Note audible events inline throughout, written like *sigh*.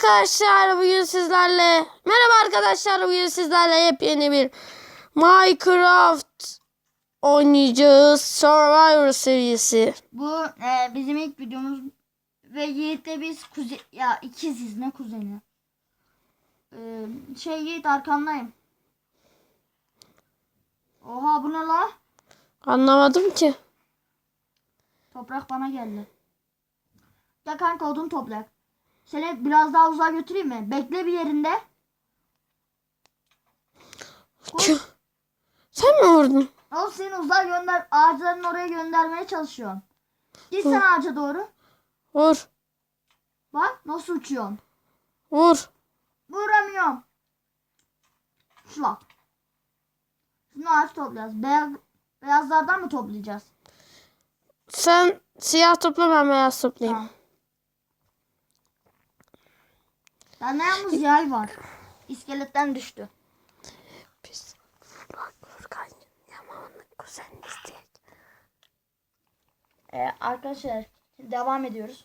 Arkadaşlar bugün sizlerle merhaba arkadaşlar bugün sizlerle yepyeni bir Minecraft oynayacağız Survivor serisi. Bu e, bizim ilk videomuz ve Yiğit'le biz kuze ya ikiziz ne kuzeni. E, şey Yiğit arkandayım. Oha bu ne la? Anlamadım ki. Toprak bana geldi. Ya kanka odun toprak. Seni biraz daha uzağa götüreyim mi? Bekle bir yerinde. Sen mi vurdun? Al seni uzağa gönder. Ağaçların oraya göndermeye çalışıyorum. Git sen ağaca doğru. Vur. Bak nasıl uçuyorsun. Vur. Vuramıyorum. Şuna. Şimdi ağaç toplayacağız. Beyaz, beyazlardan mı toplayacağız? Sen siyah topla ben beyaz toplayayım. Tamam. Bende yalnız yay var. İskeletten düştü. Biz Furkan Yaman'ın kuzeniyiz diye. Ee, arkadaşlar devam ediyoruz.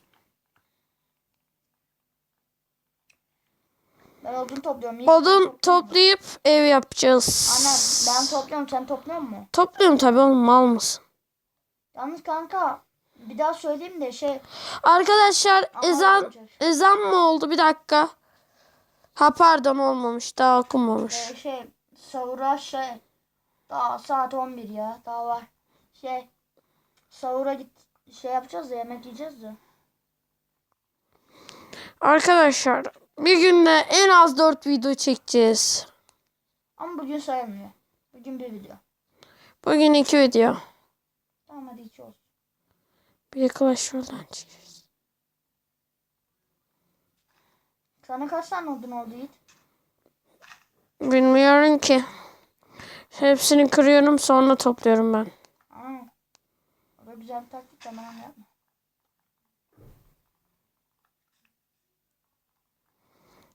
Ben odun topluyorum. Sen Odun toplayıp ev yapacağız. Anne ben topluyorum sen topluyor musun? Topluyorum tabii oğlum mal mısın? Yalnız kanka bir daha söyleyeyim de şey Arkadaşlar Ama ezan olacak. ezan mı oldu bir dakika. Ha pardon olmamış daha okunmamış. e, şey sahura şey daha saat 11 ya daha var. Şey sahura git şey yapacağız ya yemek yiyeceğiz ya. Arkadaşlar bir günde en az 4 video çekeceğiz. Ama bugün sayılmıyor. Bugün bir video. Bugün 2 video. Tamam hadi iki olsun. Bir de Clash Royale'den Sana kaç tane odun oldu Yiğit? Bilmiyorum ki. Hepsini kırıyorum sonra topluyorum ben. Aa, o da güzel bir taktik tamam yapma.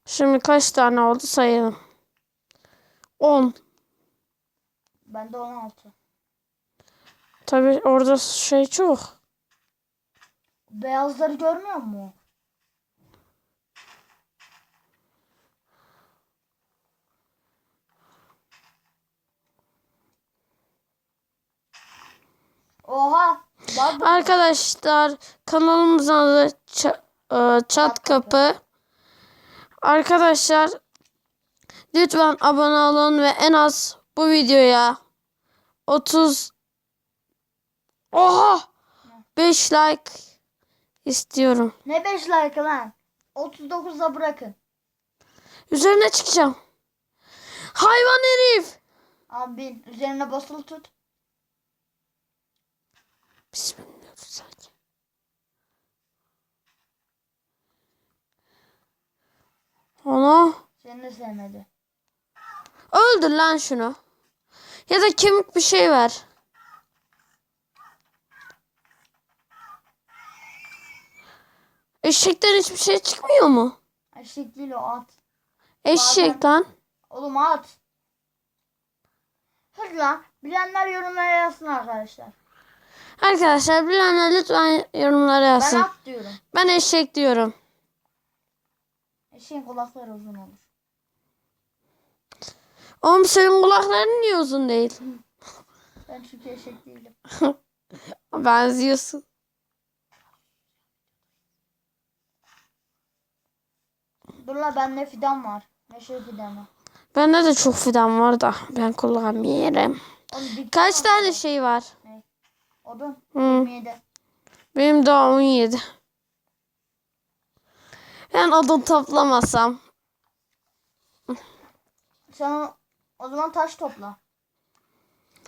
Şimdi kaç tane oldu sayalım. 10. Bende 16. Tabii orada şey çok. Beyazları görmüyor musun? Oha! Bak bu- Arkadaşlar kanalımızın adı Ça- e, Çat Kapı. Arkadaşlar lütfen abone olun ve en az bu videoya 30 Oha! 5 like istiyorum. Ne 5 like lan? 39'da bırakın. Üzerine çıkacağım. Hayvan herif. Abi. Üzerine basılı tut. Bismillahirrahmanirrahim. Onu Seni de sevmedi. öldür lan şunu. Ya da kemik bir şey ver. Eşekten hiçbir şey çıkmıyor mu? Eşek değil o at. Eşek lan. Oğlum at. Hadi lan. Bilenler yorumlara yazsın arkadaşlar. Arkadaşlar bilenler lütfen yorumlara Ben yazsın. at diyorum. Ben eşek diyorum. Eşeğin kulakları uzun olur. Oğlum senin kulakların niye uzun değil? Ben çünkü eşek değilim. *laughs* Benziyorsun. Dur la bende fidan var. Meşe fidanı. Bende de çok fidan var da ben kullanmıyorum. Oğlum Kaç tane şey var? Odun. Hı. 27. Benim daha 17. Ben odun toplamasam. Sen o, zaman taş topla.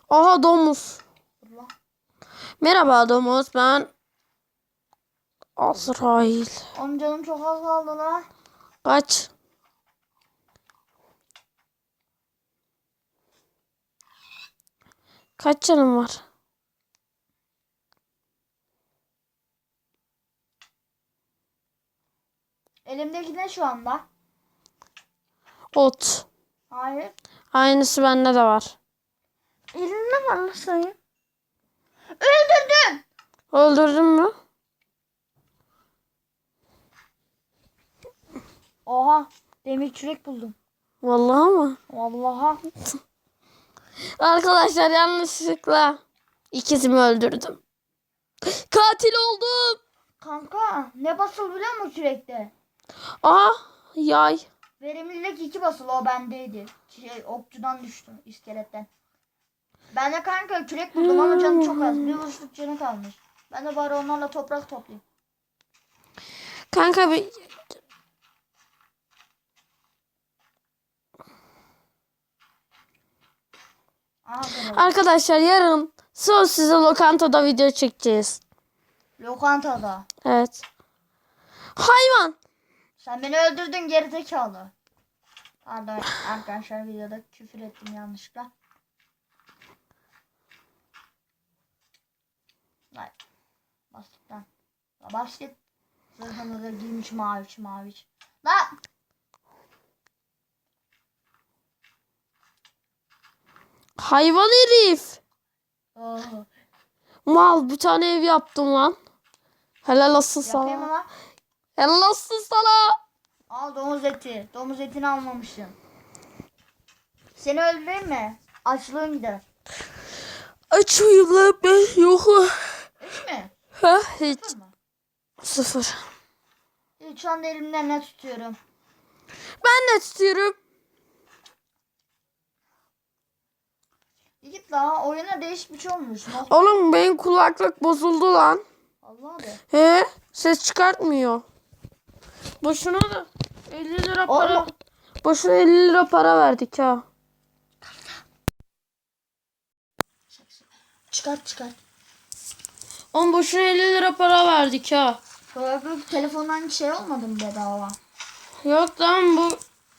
Aha domuz. La. Merhaba domuz ben Azrail. Oğlum canım çok az kaldı la. Kaç? Kaç canım var? Elimdeki ne şu anda? Ot. Hayır. Aynısı bende de var. Elinde var senin. Öldürdüm. Öldürdün mü? Oha demir çürek buldum. Vallahi mı? Vallaha. *laughs* Arkadaşlar yanlışlıkla ikizimi öldürdüm. Katil oldum. Kanka ne basıl biliyor musun kürekte? Aa yay. Verimlilik 2 basılı o bendeydi. Şey, okçudan düştü iskeletten. Ben de kanka kürek buldum ama canı çok az. Bir vuruşluk canı kalmış. Ben de bari onlarla toprak toplayayım. Kanka bir arkadaşlar yarın söz size lokantada video çekeceğiz. Lokantada. Evet. Hayvan. Sen beni öldürdün gerizekalı. Pardon arkadaşlar videoda küfür ettim yanlışlıkla. Lan. Bastık lan. La basket. Zırhını da giymiş maviç maviç. Lan. Hayvan herif. Oh. Mal bir tane ev yaptım lan. Helal olsun Yapayım sana. lan? Helal olsun sana. Al domuz eti. Domuz etini almamışsın. Seni öldüreyim mi? Açlığın gider. Açıyım lan ben yok. Hiç mi? Ha hiç. Sıfır. Evet, Şu anda elimden ne tutuyorum? Ben de tutuyorum. Git la oyuna değişik bir şey olmuş. Ne? Oğlum benim kulaklık bozuldu lan. Allah be. He ses çıkartmıyor. Boşuna da 50 lira para. Oğlum. Boşuna 50 lira para verdik ha. Çıkart çıkart. Oğlum boşuna 50 lira para verdik ha. Kulaklık telefondan şey olmadı mı bedava? Yok lan bu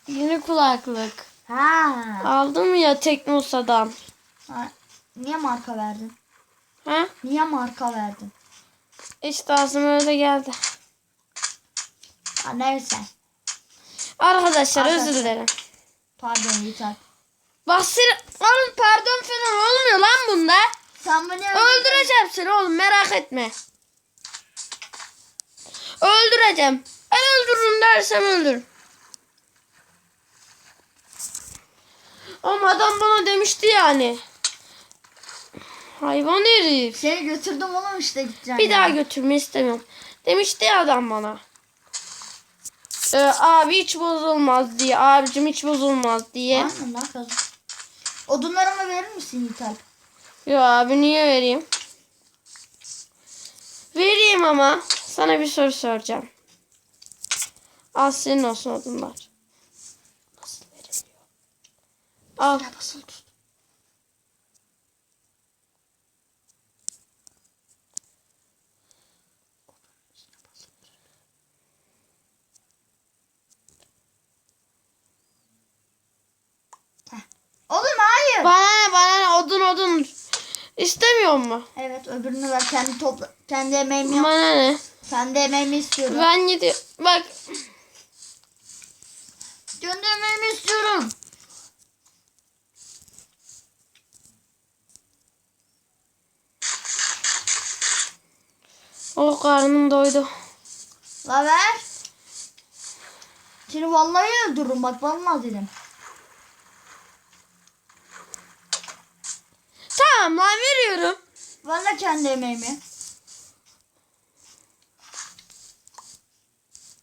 yeni kulaklık. Ha. Aldım ya Teknosa'dan. ha. Niye marka verdin? Ha? Niye marka verdin? İşte ağzıma öyle geldi. Neyse. Arkadaşlar Arkadaşlar. özür dilerim. Pardon yeter. Basir oğlum pardon falan olmuyor lan bunda. Sen beni Öldüreceğim seni oğlum merak etme. Öldüreceğim. Ben öldürürüm dersem öldürürüm. Ama adam bana demişti yani. Hayvan herif. Seni götürdüm oğlum işte gideceğim. Bir daha götürme istemiyorum. Demişti ya adam bana. Ee, abi hiç bozulmaz diye. Abicim hiç bozulmaz diye. Aynen kız. Odunlarımı verir misin Yiğitalp? Yo abi niye vereyim? Vereyim ama sana bir soru soracağım. Al senin olsun odunlar. Nasıl veriliyor? Al. Basılı tut. Heh. Oğlum hayır. Bana ne bana ne odun odun. İstemiyor mu? Evet öbürünü ver kendi topla kendi emeğimi yap. Bana ne? Kendi emeğimi istiyorum. Ben gidiyorum. Bak Kendi emeğimi istiyorum. oh karnım doydu. La ver. Seni vallahi öldürürüm bak vallahi dedim. Tamam lan veriyorum. Vallahi kendi emeğimi.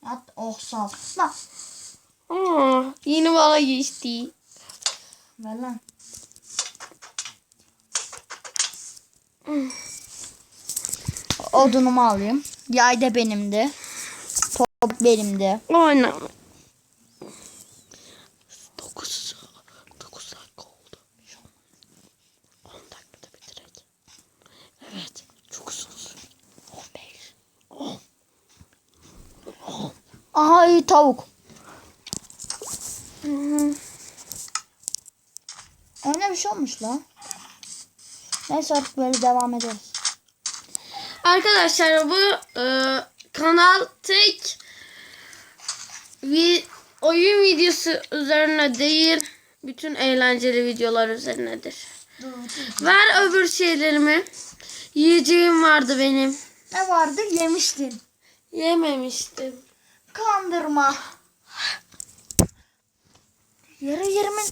At oh sağ ol. Lan Aa, yeni bana geçti. ver lan. Odunumu alayım. Yay da benimdi. Top benimdi. Oyna. 9 9 dakika oldu. 10 dakikada bitirek. Evet. Çok uzun sürdü. 15. 10. Aha iyi tavuk. Oyuna bir şey olmuş lan. Neyse artık böyle devam ederiz. Arkadaşlar bu e, kanal tek vi, oyun videosu üzerine değil bütün eğlenceli videolar üzerinedir. Ver öbür şeylerimi. Yiyeceğim vardı benim. Ne vardı? Yemiştin. Yememiştim. Kandırma. Yere yerimin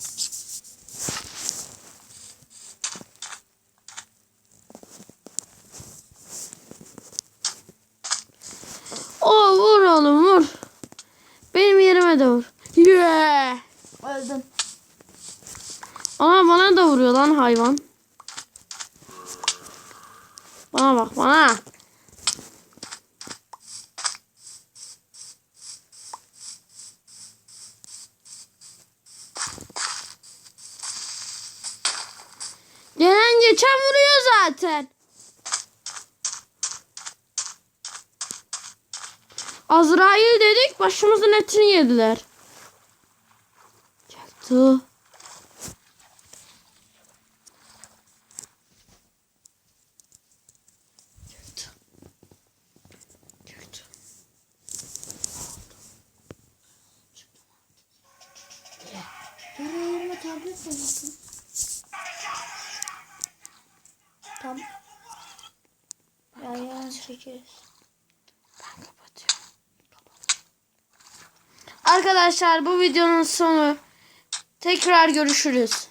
Oo vur oğlum vur. Benim yerime de vur. Yeah. öldüm. Aa bana da vuruyor lan hayvan. Bana bak bana. Geçen vuruyor zaten. Azrail dedik başımızın etini yediler. Yerime tablet koymuşsun. 8. Ben kapatıyorum. Arkadaşlar bu videonun sonu. Tekrar görüşürüz.